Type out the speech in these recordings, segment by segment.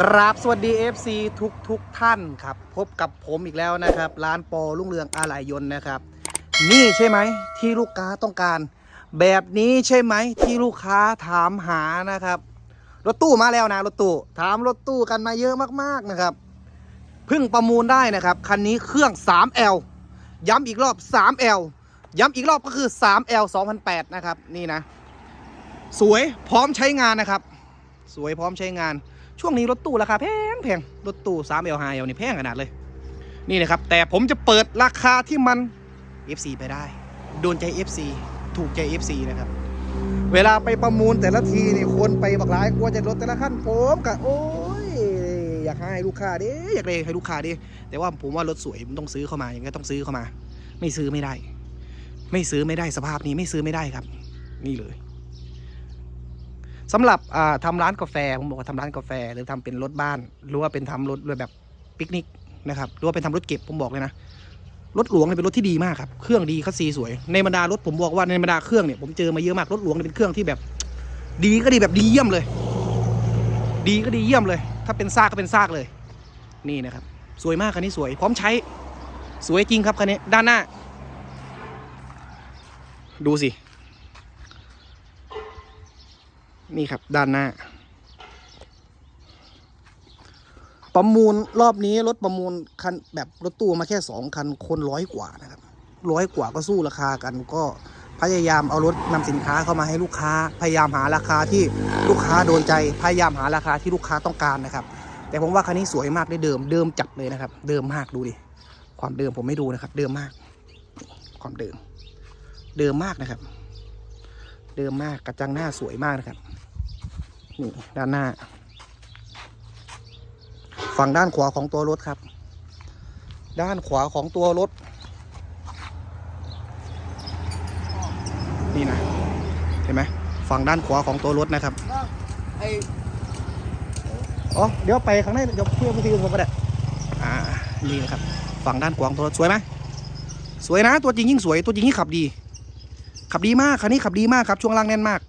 กราบสวัสดี FC ทุกทุกท่านครับ พบกับผมอีกแล้วนะครับ ร้านปอรุ่งเรืองอะไหล่ยนต์นะครับ นี่ใช่ไหมที่ลูกค้าต้องการ แบบนี้ใช่ไหมที่ลูกค้าถามหานะครับ รถตู้มาแล้วนะรถตู้ถามรถตู้กันมาเยอะมากๆนะครับเพิ่งประมูลได้นะครับคันนี้เครื่อง 3L ย้ำอีกรอบ 3L ย้ำอีกรอบก็คือ 3L 2008 นะครับ นี่นะ สวยพร้อมใช้งานนะครับ สวยพร้อมใช้งาน ช่วงนี้รถตู้ราคาแพงแพงรถตู้3 L 5 L นี่แพงขนาดเลย นี่นะครับ แต่ผมจะเปิดราคาที่มัน FC ไปได้ โดนใจ FC ถูกใจ FC นะครับ เวลาไปประมูลแต่ละทีนี่คนไปบักหลายกลัวจะลดแต่ละขั้นผมกะโอ้ยอยากให้ลูกค้าดิอยากเลยให้ลูกค้าดิแต่ว่าผมว่ารถสวยมันต้องซื้อเข้ามาอย่างนี้ต้องซื้อเข้ามา ไม่ซื้อไม่ได้ ไม่ซื้อไม่ได้สภาพนี้ไม่ซื้อไม่ได้ครับ นี่เลย สำหรับอ่าทำร้านกาแฟผมบอกว่าทำร้านกาแฟ หรือทำเป็นรถบ้าน หรือว่าเป็นทำรถแบบปิกนิกนะครับหรือว่าเป็นทำรถเก็บผมบอกเลยนะรถหลวงเนี่ยเป็นรถที่ดีมากครับเครื่องดีคัสซีสวยในบรรดารถผมบอกว่าในบรรดาเครื่องเนี่ยผมเจอมาเยอะมากรถหลวงเนี่ยเป็นเครื่องที่แบบ ดีก็ดีแบบดีเยี่ยมเลย ดีก็ดีเยี่ยมเลย ถ้าเป็นซากก็เป็นซากเลย นี่นะครับ สวยมากคันนี้สวย พร้อมใช้ สวยจริงครับคันนี้ด้านหน้า ดูสิ นี่ครับด้านหน้า ประมูลรอบนี้รถประมูลคันแบบรถตู้มาแค่สองคันคนร้อยกว่านะครับร้อยกว่าก็สู้ราคากัน ก็พยายามเอารถนำสินค้าเข้ามาให้ลูกค้า พยายามหาราคาที่ลูกค้าโดนใจ พยายามหาราคาที่ลูกค้าต้องการนะครับ แต่ผมว่าคันนี้สวยมากได้เดิมเดิมจัดเลยนะครับ เดิมมากดูดิความเดิมผมไม่ดูนะครับ เดิมมาก ความเดิม เดิมมากนะครับ เดิมมากกระจังหน้าสวยมากนะครับ นี่ด้านหน้า ฝั่งด้านขวาของตัวรถครับ ด้านขวาของตัวรถ นี่นะเห็นไหมฝั่งด้านขวาของตัวรถนะครับไอ้อ๋อเดี๋ยวไปข้างในเดี๋ยวเพื่อนพี่อื่นผมก็ได้อ่านี่นะครับ ฝั่งด้านขวาของตัวรถสวยไหมสวยนะ ตัวจริงยิ่งสวยตัวจริงยิ่งขับดี ขับดีมากคันนี้ขับดีมากครับช่วงล่างแน่นมาก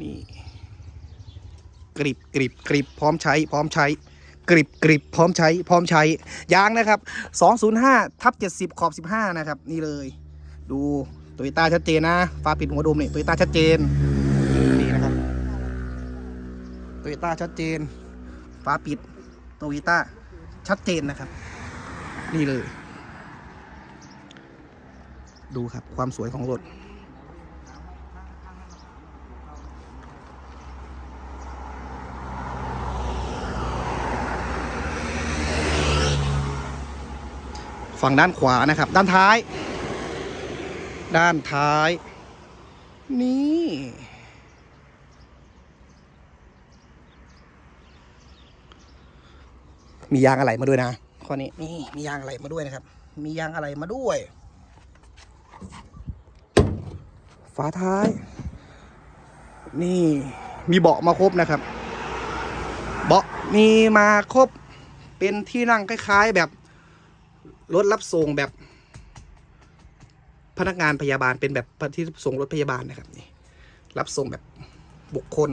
นี่ กริบกริบกริบพร้อมใช้ พร้อมใช้ กริบกริบพร้อมใช้ พร้อมใช้ยางนะครับ 205ทับ70 ขอบ 15 นะครับ นี่เลย ดูโตโยต้าชัดเจนนะฟ้าปิดหัวดมเนี่ยโตโยต้าชัดเจนนี่นะครับโตโยต้าชัดเจนฟ้าปิดโตโยต้าชัดเจนนะครับ นี่เลย ดูครับความสวยของรถ ฝั่งด้านขวานะครับ ด้านท้าย ด้านท้าย นี่ มียางอะไหล่มาด้วยนะข้อนี้นี่มียางอะไหล่มาด้วยนะครับ มียางอะไหล่มาด้วย ฝาท้าย นี่มีเบาะมาครบนะครับ เบาะมีมาครบ เป็นที่นั่งคล้าย ๆแบบ รถรับส่งแบบ พนักงานพยาบาลเป็นแบบที่ส่งรถพยาบาลนะครับนี่รับส่งแบบบุคคล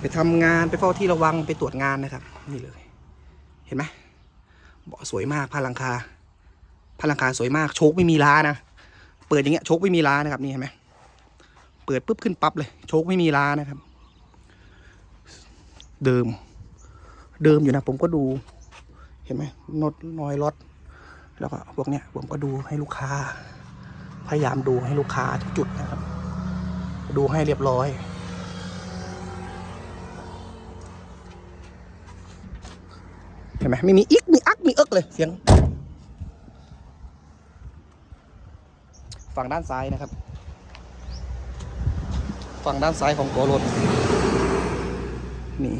ไปทำงานไปเฝ้าที่ระวังไปตรวจงานนะครับ นี่เลย เห็นไหมเบาะสวยมากพาลังคาพาลังคาสวยมากโชคไม่มีล้านะเปิดอย่างเงี้ยโชคไม่มีล้านะครับนี่เห็นไหมเปิดปุ๊บขึ้นปั๊บเลย โชคไม่มีล้านะครับ เดิม เดิมอยู่นะ ผมก็ดู เห็นไหมนดนอยรถ แล้วก็พวกเนี้ยผมก็ดูให้ลูกค้า พยายามดูให้ลูกค้าทุกจุดนะครับ ดูให้เรียบร้อยเห็นไหมไม่มีอิกมีอักมีเอิกเลยเสียง ฝั่งด้านซ้ายนะครับ ฝั่งด้านซ้ายของตัวรถนี่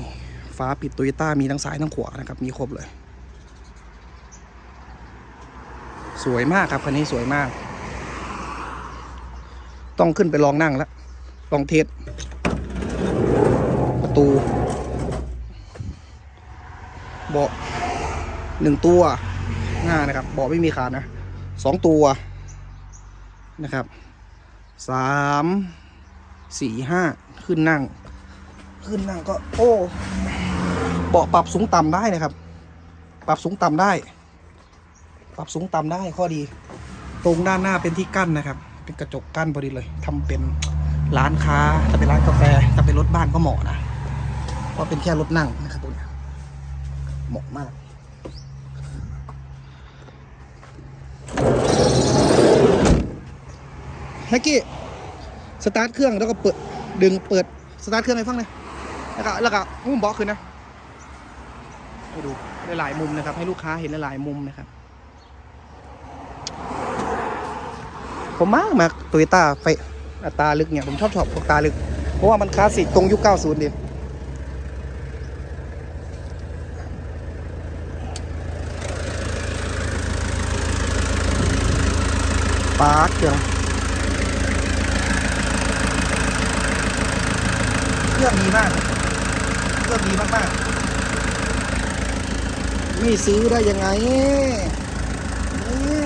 ฟ้าปิดโตโยต้ามีทั้งซ้ายทั้งขวานะครับ มีครบเลย สวยมากครับคันนี้สวยมาก ต้องขึ้นไปลองนั่งแล้วลองเทสประตูเบาะหนึ่งตัวหน้านะครับเบาะไม่มีขาดนะสองตัวนะครับสามสี่ห้าขึ้นนั่ง ขึ้นนั่งก็ โอ้เบาะปรับสูงต่ำได้นะครับ ปรับสูงต่ำได้ ปรับสูงต่ำได้ข้อดี ตรงด้านหน้าเป็นที่กั้นนะครับ เป็นกระจกกั้นพอดีเลยทำเป็นร้านค้าถ้าเป็นร้านกาแฟถ้าเป็นรถบ้านก็เหมาะนะเพราะเป็นแค่รถนั่งนะครับตรงเนี้เหมาะมากแฮกกี้สตาร์ทเครื่องแล้วก็เปิดดึงเปิดสตาร์ทเครื่องให้ฟังเลยแล้วก็แล้วก็มุมเบาะขึ้นนะให้ดูหลายมุมนะครับ ให้ลูกค้าเห็นหลายมุมนะครับ ผมมากมากโตโยต้าไฟอัตราลึกเนี่ย ผมชอบชอบพวกตาลึก เพราะว่ามันคลาสสิกตรงยุค 90ดีปาร์คเครื่องเครื่องดีมากเครื่องดีมากๆนี่ซื้อได้ยังไงนี่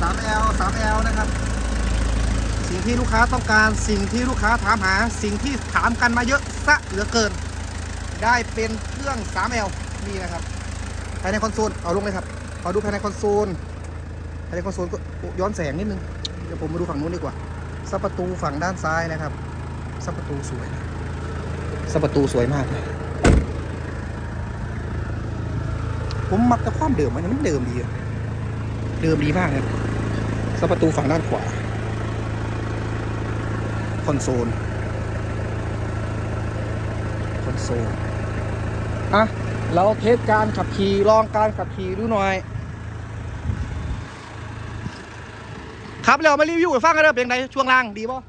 3L 3L นะครับ ที่ลูกค้าต้องการสิ่งที่ลูกค้าถามหา สิ่งที่ถามกันมาเยอะซะเหลือเกิน ได้เป็นเครื่อง 3L นี่นะครับภายในคอนโซลเอาลงเลยครับขอดูภายในคอนโซลภายในคอนโซลก็ย้อนแสงนิดนึงเดี๋ยวผมมาดูฝั่งนู้นดีกว่าซับประตูฝั่งด้านซ้ายนะครับซับประตูสวยนะสประตูสวยมากเลยผมมักแต่ความเดิมมันมันเดิมดีเดิมดีมากเลยสประตูฝั่งด้านขวา คอนโซล คอนโซล อะ เราเทสการขับขี่ลองการขับขี่ดูหน่อย ครับเรามารีวิวให้ฟังกันเด้อเป็นไงช่วงล่างดีป่ะ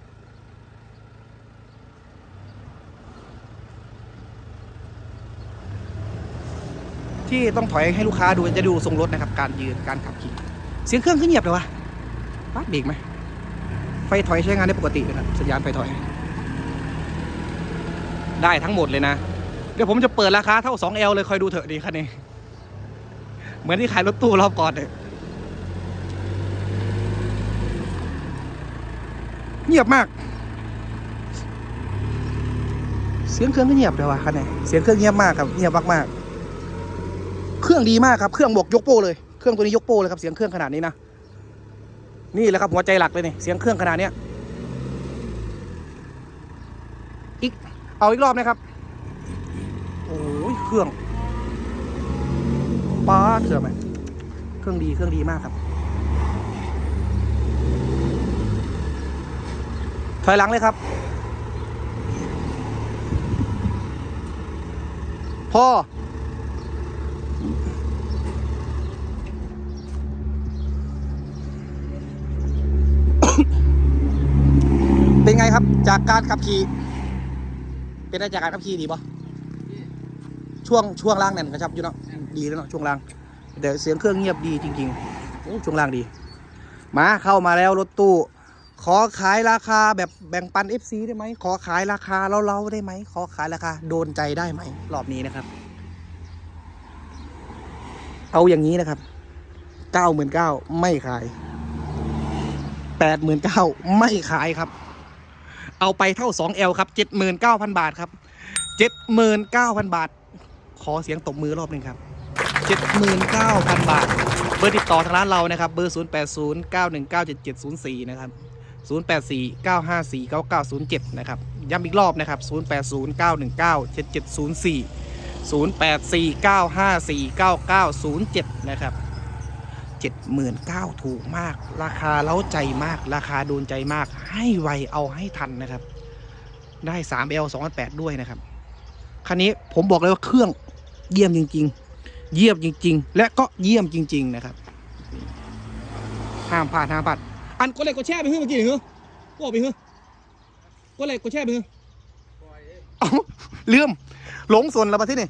ที่ต้องถอยให้ลูกค้าดูจะดูทรงรถนะครับ การยืนการขับขี่ เสียงเครื่องขึ้นเงียบเลยวะปัดเบรกไหม ไฟถอยใช้งานได้ปกติเลยครับสัญญาณไฟถอย ได้ทั้งหมดเลยนะ เดี๋ยวผมจะเปิดราคาเท่า 2L เลยคอยดูเถอะดีคันนี้ เหมือนที่ขายรถตู้รอบก่อนเลยเงียบมาก เสียงเครื่องก็เงียบเลยว่ะคันนี้เสียงเครื่องเงียบมากครับเงียบมากๆเครื่องดีมากครับเครื่องบวกยกโป้เลย เครื่องตัวนี้ยกโป้เลยครับเสียงเครื่องขนาดนี้นะ นี่แหละครับหัวใจหลักเลยนี่เสียงเครื่องขนาดเนี้ยอีกเอาอีกรอบนะครับ โอ้ยเครื่องป้าเครื่องไหมเครื่องดีเครื่องดีมากครับถอยหลังเลยครับ พอ เป็น ไงครับ จากการขับขี่ เป็นไงจากการขับขี่ดีปะช่วงช่วงล่างนั่นกระชับอยู่เนาะดีแล้วเนาะช่วงล่างแต่เสียงเครื่องเงียบดีจริงๆโอ้ช่วงล่างดี มาเข้ามาแล้วรถตู้ ขอขายราคาแบบแบ่งปัน FC ได้ไหมขอขายราคาเล่าๆได้ไหมขอขายราคาโดนใจได้ไหมรอบนี้นะครับ เอาอย่างนี้นะครับเก้าหมื่นเก้าไม่ขายแปดหมื่นเก้าไม่ขายครับ เอาไปเท่า 2L ครับ 79,000 บาทครับ 79,000 บาท ขอเสียงตบมือรอบหนึ่งครับ 79,000 บาท เบอร์ติดต่อทางร้านเรานะครับ เบอร์ 0809197704 นะครับ 0849549907 นะครับ ย้ำอีกรอบนะครับ 0809197704 0849549907 นะครับ 79,000ถูกมาก ราคาเล้าใจมาก ราคาโดนใจมาก ให้ไวเอาให้ทันนะครับ ได้ 3L 2,800ด้วยนะครับ คันนี้ผมบอกเลยว่าเครื่องเยี่ยมจริง ๆ เยี่ยมจริง ๆ และก็เยี่ยมจริง ๆ นะครับ ห้ามพลาดห้ามพลาดอันก็เลยกดแช่ไปเฮ้ยเมื่อกี้เหรอบอกไปเฮ้ยก็เลยกดแช่ไปเฮ้ยเอ้าลืมหลงส่วนแล้วมาที่นี่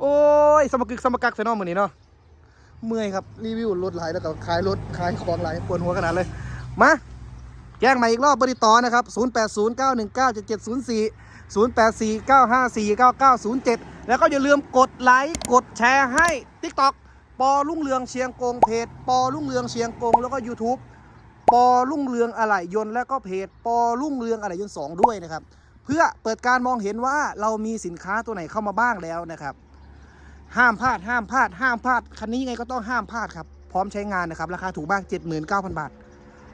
โอ้ยสมกึกสมกักเซนอมมือนี้เนาะ เมื่อยครับรีวิวรถหลายแล้วก็ขายรถขายของหลายปวดหัวขนาดเลยมาแจ้งใหม่อีกรอบบริต่อนะครับ 0809197704 0849549907 แล้วก็อย่าลืมกดไลค์กดแชร์ให้ TikTok ปอลุ่งเรืองเชียงกงเพจปอลุ่งเรืองเชียงกงแล้วก็ YouTube ปอลุ่งเรืองอะไหล่ยนต์แล้วก็เพจปอลุ่งเรืองอะไหล่ยนต์สองด้วยนะครับ เพื่อเปิดการมองเห็นว่าเรามีสินค้าตัวไหนเข้ามาบ้างแล้วนะครับ ห้ามพลาดห้ามพลาดห้ามพลาดคันนี้ยังไงก็ต้องห้ามพลาดครับพร้อมใช้งานนะครับราคาถูกมาก 79,000 บาท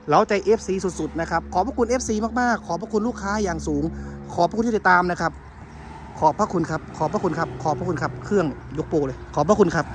เราใจ FC สุดๆนะครับขอบพระคุณ FC มากๆ ขอบพระคุณลูกค้าอย่างสูง ขอบพระคุณที่ติดตามนะครับ ขอบพระคุณครับ ขอบพระคุณครับ ขอบพระคุณครับ เครื่องยกโปเลย ขอบพระคุณครับ